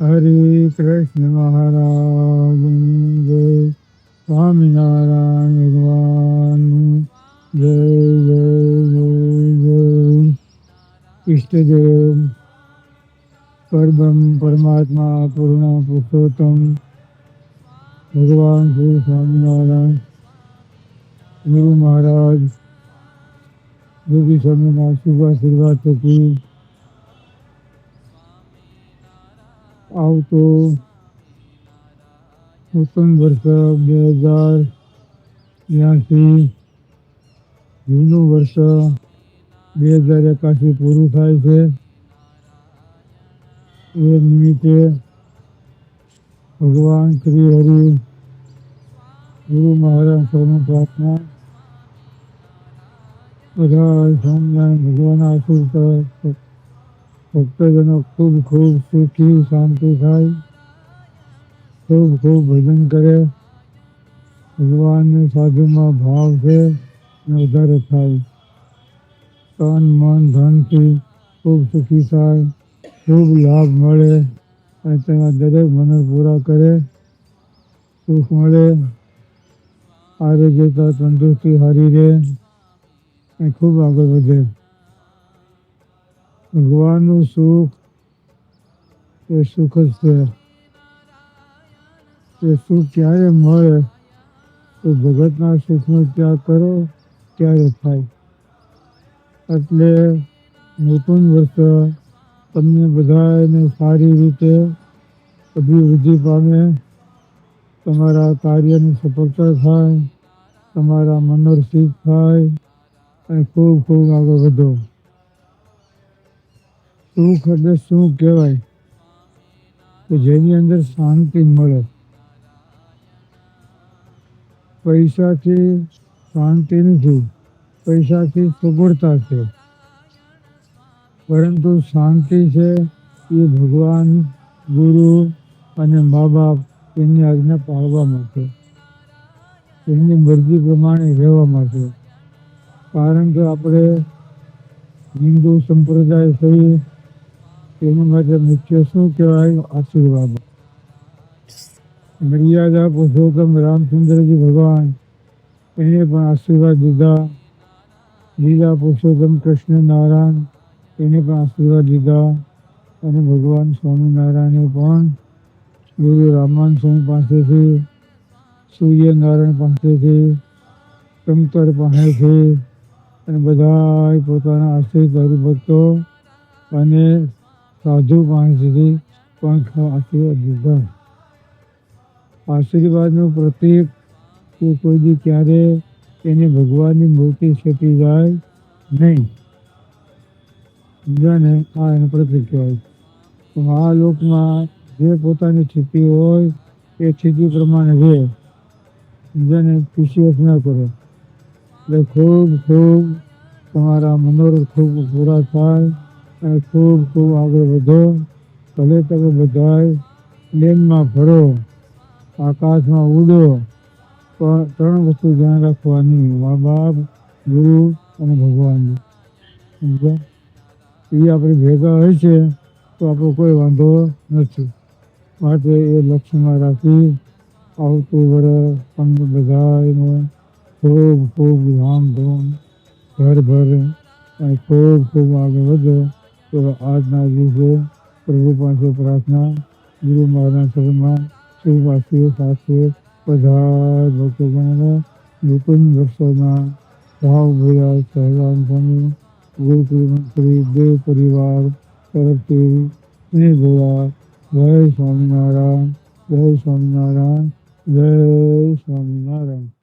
હરે કૃષ્ણ મહારાજ સ્વામિનારાયણ ભગવાન જય જય જય જય ઈષ્ટદેવ પરબ્રહ્મ પરમાત્મા પૂર્ણ પુરુષોત્તમ ભગવાન શ્રી સ્વામિનારાયણ ગુરુ મહારાજ યોગી સ્વામીના શુભ આશીર્વાદ થકી આવતો નૂતન વર્ષ બે હજાર બ્યાસી જૂનું વર્ષ બે હજાર એકાસી પૂરું થાય છે એ નિમિત્તે ભગવાન શ્રી હરિ ગુરુ મહારાજ સૌનું પ્રાર્થના બધા સ્વામિનારાયણ ભગવાન આશીર્વાદ ભક્તજનો ખૂબ ખૂબ સુખી, શાંતિ થાય. ખૂબ ખૂબ ભજન કરે. ભગવાનની સાધુમાં ભાવ છે અને વધારે થાય. તન, મન, ધનથી ખૂબ સુખી થાય. ખૂબ લાભ મળે અને તેના દરેક મનો પૂરા કરે. સુખ મળે. આરોગ્યતા તંદુરસ્તી સારી રહે. અને ખૂબ આગળ વધે. ભગવાનનું સુખ એ સુખ જ છે. એ સુખ ક્યારે મળે, તો ભગતના સુખનો ત્યાગ કરો, ત્યારે થાય. એટલે નૂતન વર્ષ તમને બધાને સારી રીતે અભિવૃદ્ધિ પામે, તમારા કાર્યની સફળતા થાય, તમારા મનોરસિદ્ધ થાય. અને ખૂબ ખૂબ આગળ વધો. શું એટલે શું કહેવાય? કે જેની અંદર શાંતિ મળે. પૈસાથી શાંતિ નથી, પૈસાથી સગવડતા છે. પરંતુ શાંતિ છે એ ભગવાન, ગુરુ અને મા બાપ એની આજ્ઞા પાળવા માટે એમની મરજી પ્રમાણે રહેવા છે કારણ કે આપણે હિન્દુ સંપ્રદાય થઈ તેના માટે મુખ્ય શું કહેવાય? આશીર્વાદ. મર્યાદા પુરુષોત્તમ રામચંદ્રજી ભગવાન એને પણ આશીર્વાદ દીધા. લીલા પુરુષોત્તમ કૃષ્ણ નારાયણ એને પણ આશીર્વાદ દીધા. અને ભગવાન સ્વામિનારાયણે પણ ગુરુ રામાન સ્વામી પાસેથી, સૂર્યનારાયણ પાસેથી, શંકર પાસેથી અને બધા પોતાના આશ્રિત હરિભક્તો અને સાધુ પાસેથી પણ આશીર્વાદ દીધા આશીર્વાદનું પ્રતીક કે કોઈ દી ક્યારે એને ભગવાનની મૂર્તિ છેટી જાય નહીં. સમજાને આ એનું પ્રતીક કહેવાય. આ લોકમાં જે પોતાની સ્થિતિ હોય એ સ્થિતિ પ્રમાણે રહે. સમજાને પીસીએસ ના કરે. એટલે ખૂબ ખૂબ તમારા મનોરથ ખૂબ પૂરા થાય અને ખૂબ ખૂબ આગળ વધો. ભલે તમે બધાય પ્લેનમાં ફરો આકાશમાં ઉડો, પણ ત્રણ વસ્તુ ધ્યાન રાખવાની મા બાપ ગુરુ અને ભગવાનની સમજ્યા? એ આપણે ભેગા હોય છે, તો આપણો કોઈ વાંધો નથી. માટે એ લક્ષ્યમાં રાખી આવતું વર્ષ તમને બધાને ખૂબ ખૂબ ધામધૂમ ઘર ભર. અને ખૂબ ખૂબ આગળ વધો તો આજના દિવસે પ્રભુ પાસે પ્રાર્થના, ગુરુ મહારાજ શરણમાં શુભ આશીર્વાદ સાથે બધા ભક્તગણને નૂતન વર્ષોના ભાવ ભૈયા સહેલાન સ્વામી ગુરુકુલમંત્રી દેવ પરિવાર તરફથી શ્રી ભોળા જય સ્વામિનારાયણ જય સ્વામિનારાયણ જય સ્વામિનારાયણ.